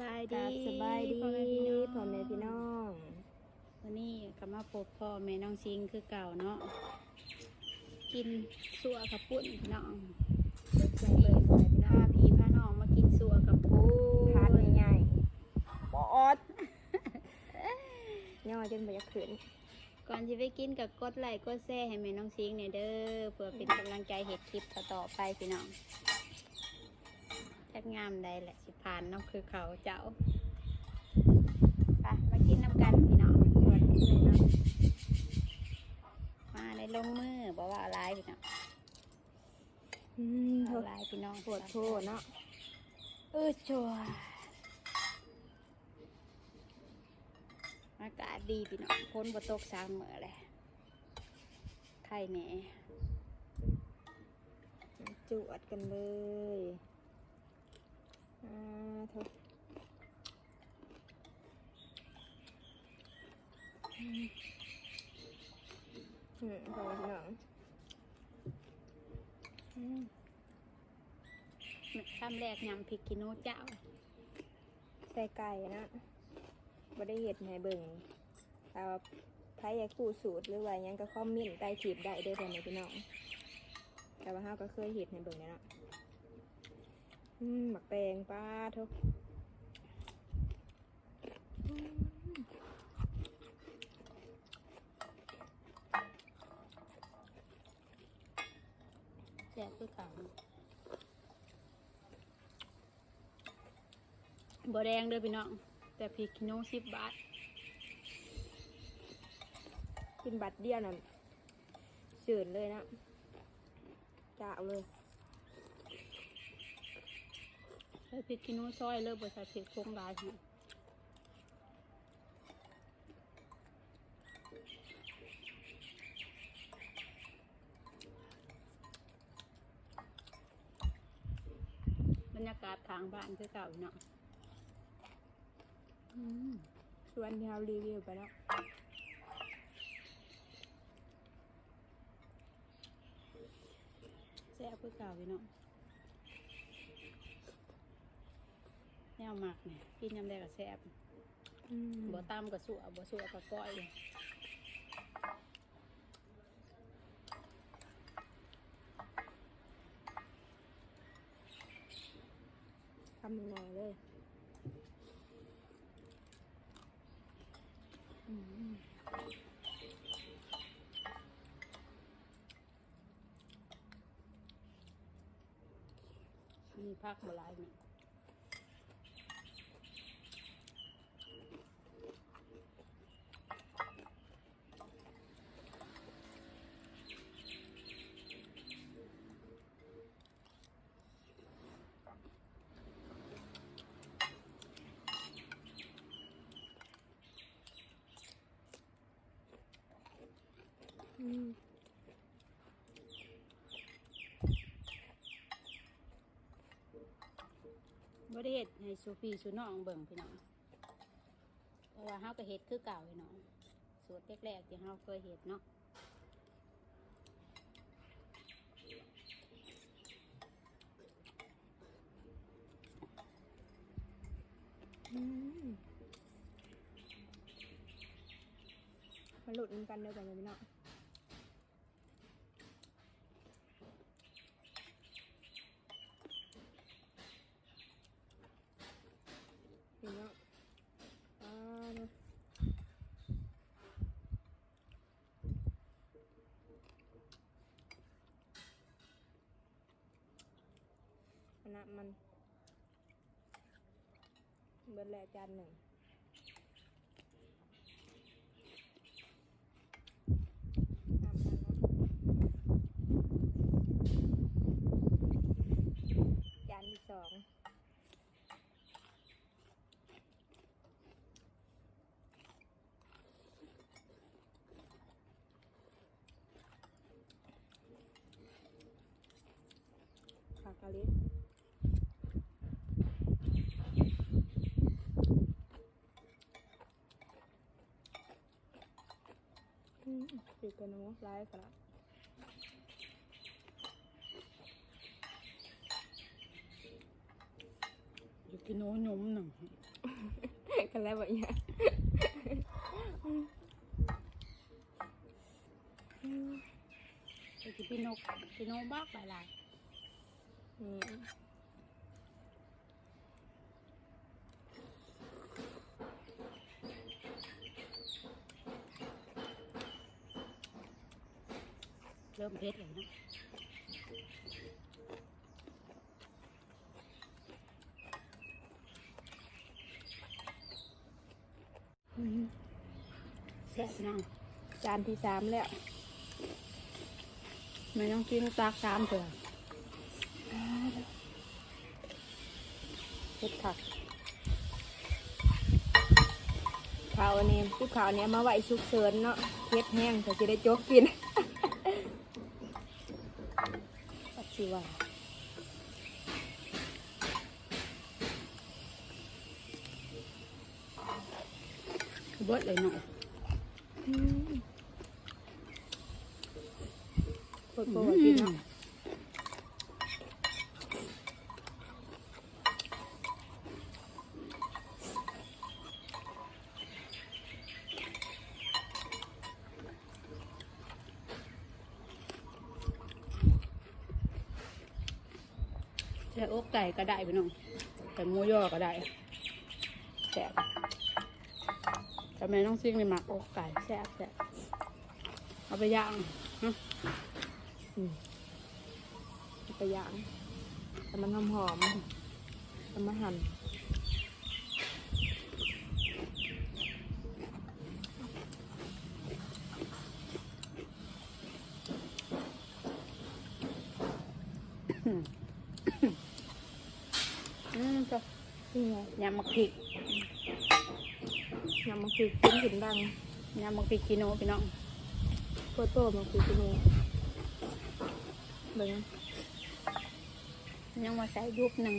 บายกดีราบสบายดีพ่พ่ออแม่พี่น้องแม่พี่น้องวันนี้ก็มาพบพ่อแม่น้องซิงคือเก่าเนาะกินสัวกับปุ้นพี่น้องใจเบิกพ่อแม่พี่น้พาองพี่พาน้องมากินสัวกับปุ้ทานนง่ายๆบออดย่อจนบ่อยากขืนก่อนที่ไปกินกับกดไลค์กดแชร์ให้แม่น้องซิงเนี่ยเด้อเพื่อเป็นกำลังใจเห็ดคลิปต่อๆไปพี่น้อง จักงามได้แหละสิผ่านเน้องคือเขาเจ้าไปมากินน้ำกันพี่น้องสวัสดีเลยเนาะมาในลงมือบอกว่าอะไรพี่น้องอืมโทเอาษลายพี่น้องปวดโทษเนาะเออชัวอากาศดีพี่น้องพ้นบตกสามเมื่อเลยไข่แหน่จวดกันเลย อ่าโทษอืมพอแม่พี่น้องอืมข้ามแรกยำพริกกิโนเจ้า ใส่ไก่นะบ่ได้เห็ดให้เบิ่งแต่ว่าอยากกูสูตรหรือว่ายังก็คอมเมนต์ใต้คลิปได้เด้อพ่อแม่พี่น้อง แต่ว่าเฮาก็เคยเห็ดให้เบิ่งแล้วเนาะ อืมบักแตงป้าทุกแซ่บคือเก่าบแดงเด้อพี่น้อง แต่พริกกิโนสิบบาท กินบัตรเดียวน่ะเสื่นเลยนะจ้าเอาเลย ใส่พริกขี้หนูซอยเลิกบ่ใส่พริกโคงลายค่ะบรรยากาศทางบ้านคือเก่าอยู่เนาะอืมส่วนที่เรารีวิวไปแล้วแซ่บคือเก่าอยู่เนาะ แนวหมักเนี่ยกินยำแดงกับแซ่บอืมบ่ตำกับสัวบ่สัวกับก้อยทำยังไงเลยอืมมีผักบหลายเนี่ บ่ได้เฮ็ดให้สูพี่สูน้องเบิ่งพี่น้องเพราะว่าเฮาก็เฮ็ดคือเก่าพี่น้องสูตรแรกๆที่เฮาเคยเฮ็ดเนาะอืมมาหลุดมันกันเดียวกันเลยพี่น้องพี่น้องอ่าเนอะอันนั้น มันเบิดแหละจานหนึ่งจานที่สองผักกะลิอื มปีกกระนูร้ายขนาดอยู่กินโนยมหนึ่งกันแล้วแบบเนี้ยไปกินพี่นกพี่นกบ้ากหลายนี่ เริ่มเผ็ดเลยเนะแซ่บนาะจานที่สามแล้วไม่ต้องกินตากสามเถอะเผ็ดคักข้าวอันนี้ที่ข้าวเนี้ยมาไหวชุกเฉินเนาะเฮ็ดแห้งก็จะได้โจ๊กกิน ปัจจุบันเบิดเลยเนาะโคตรโคตรกินเนาะ ใช่อกไก่ก็ได้พี่น้องแต่หมูย่อก็ได้แซ่บแต่แม่ต้องซิ่งเลยหมักอกไก่แซ่บแซ่บเอาไปย่างฮะอืมเอาไปย่างแต่มันหอมหอมๆแล้วมาหั่น อืมก็ นี่ไง ยำมักพริกยำมันคือกินขึ้นดังยำมักพริกกิโนพี่น้องโคตรโตมันคือกินนี่เบิ่งยังมาใส่ยุบหนึ่ง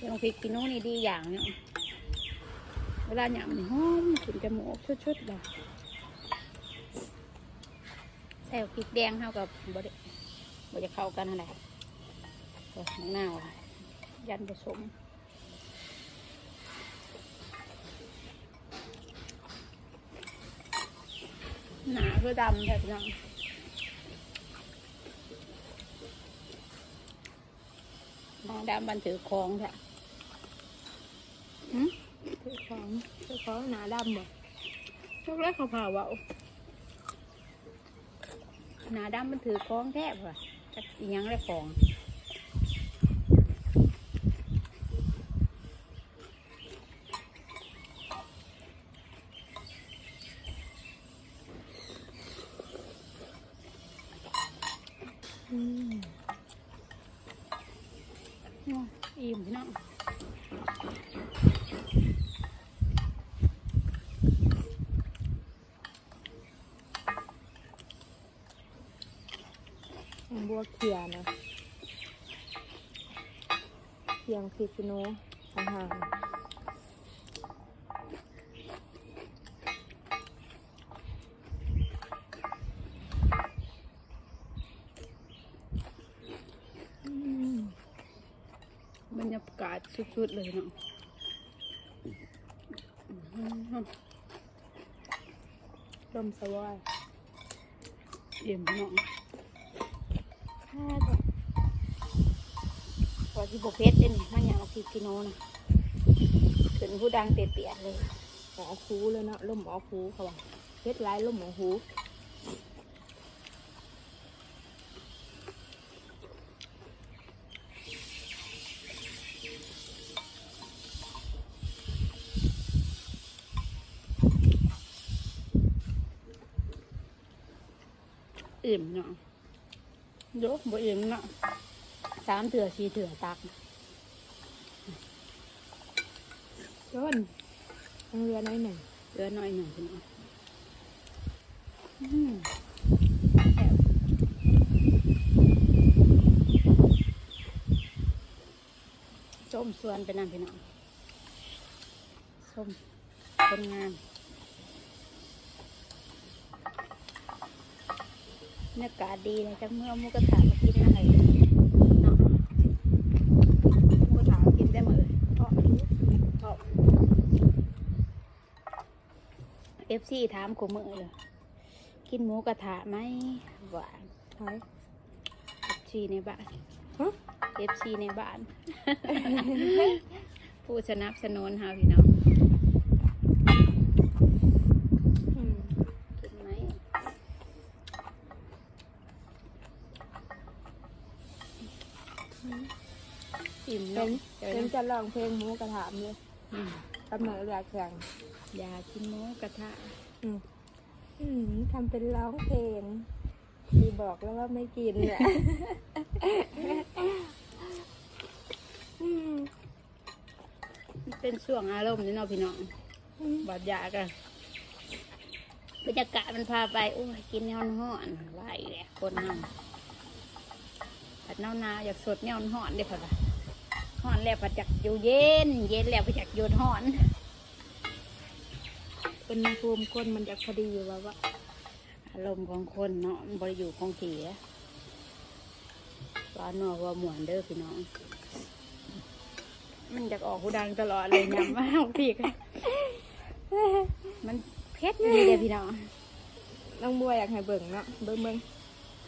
ยำมักพริกกิโนนี่ดีอย่างเนาะเวลาหยำนี่หอมขึ้นจมูกชุดๆเลย ใส่พริกแดงเท่ากับบไดบจะเข้ากันอะไรโอ้มะนาวยันผสมหนาคือดำแบบนั้นหนาดำบันถือคองแท้หืมคือของคือของหนาดำบ่ชุกแรกเขาผ่าเว่า หนาดำมันถือคองแท้ป่ะอีหยังได้ของ อืม โอ้ยอิ่มพี่น้อง มัน บัวเขียนะเขียงพริกขี้หนูห่างๆอืมบรรยากาศสุดๆเลยเนาะอื้อหือต้มสวายอิ่มพี่น้องห้าดอ กพอที่บกเพชรเด้นี่มันอยากเอาพริกกิโนนะขึ้นผู้ดังเปียกๆเลยหมอคูเลยเนาะล่มหมอคูเขาว่าเฮ็ดร้ายล่มหมอคูอิ่มเนาะ ยกบ่อิ่มเนาะสามเถื่อสี่เถื่อตักต้นทางเรือน้อยหนึ่งเหลือน้อยหนึ่งพี่น้องอืมแซ่บส้มส่วนเป็นนั่นพี่น้องส้มคนงาม รรยากาศดีเลยจังเมื่อมูกระทะมากินอะไรเนาะมูกระทะกินได้หมดเลยเพราะเพราะเอฟซีถามกูมือเลยกินหมูกระทะไหมหวานเอฟซีในบ้านเอฟซีในบ้าน ผู้สนับสนุนค่ะพี่น้อง อืม กินไหมอิ่ม เป็ เนาะ น เดี๋ยว เป็น นะ จะลองเพลงหมูกระถามเลยอืมกำเนิดเรือแข่งอยากกินหมูกระทะอืมอืมทำเป็นร้องเพลงทีบอกแล้วว่าไม่กินแหละอืมมันเป็นช่วงอารมณ์นี่เนาะพี่น้องอืมบาดยากอะบรรยากาศมันพาไปโอ้ยกินแนวห้อนๆไหวแหละคนเฮาผัดเน่าหนาวอยากสดแนวห้อนเด้อค่ะ ห้อนแล้วผัดจากอยู่เย็น เย็นแล้วผัดจากอยู่ห้อน เป็นภูมิคนมันจะพอดีอยู่ว่าว่าอารมณ์ของคนเนาะมันบริอยู่ของเถียว่าหนอว่าหมวนเด้อพี่น้อง มันอยากออกหูดังตลอดเลยยำมากพี่กันมันเพชรนี่เด้อพี่น้องน้องบัวอยากให้เบิ่งเนาะเบิ่งเบิ่ง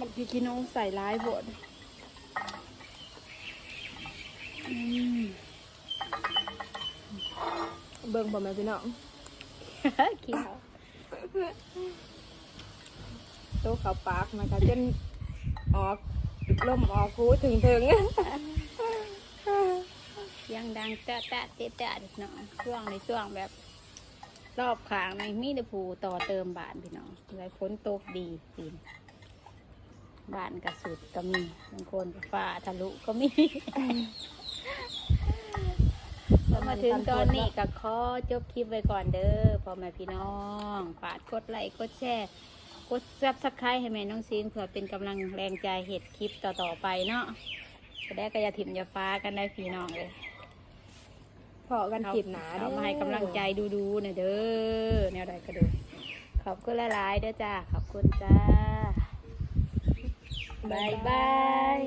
บักพี่พี่น้องใส่ร้ายบดอืม เบิ่งบ่แม่พี่น้องเขียวโตเขาปากนะคะจนออกลมออกคูถึงถึงเสียังดังแตะแตะเตะแตะเด็กน้องช่วงในช่วงแบบ รอบขางในมีแต่ผูต่อเติมบานพี่น้องไรฝนตกดีปีนบ้านกระสุดก็มีบางคนก็ฟ้าทะลุก็มี มาถึงตอนนี้ก็ขอจบคลิปไว้ก่อนเด้อพ่อแม่พี่น้องฝากกดไลค์กดแชร์กดซับสไครต์ให้แม่น้องซีนเผื่อเป็นกำลังแรงใจเหตุคลิปต่อๆไปเนาะจะได้กระยาถิ่มยาฟ้ากันได้พี่น้องเลยพอกันถิบหนาเด้อมาให้กำลังใจดูๆเนี่ยเด้อแนวใดก็ดูขอบคุณละลายเด้อจ้าขอบคุณจ้าบายบาย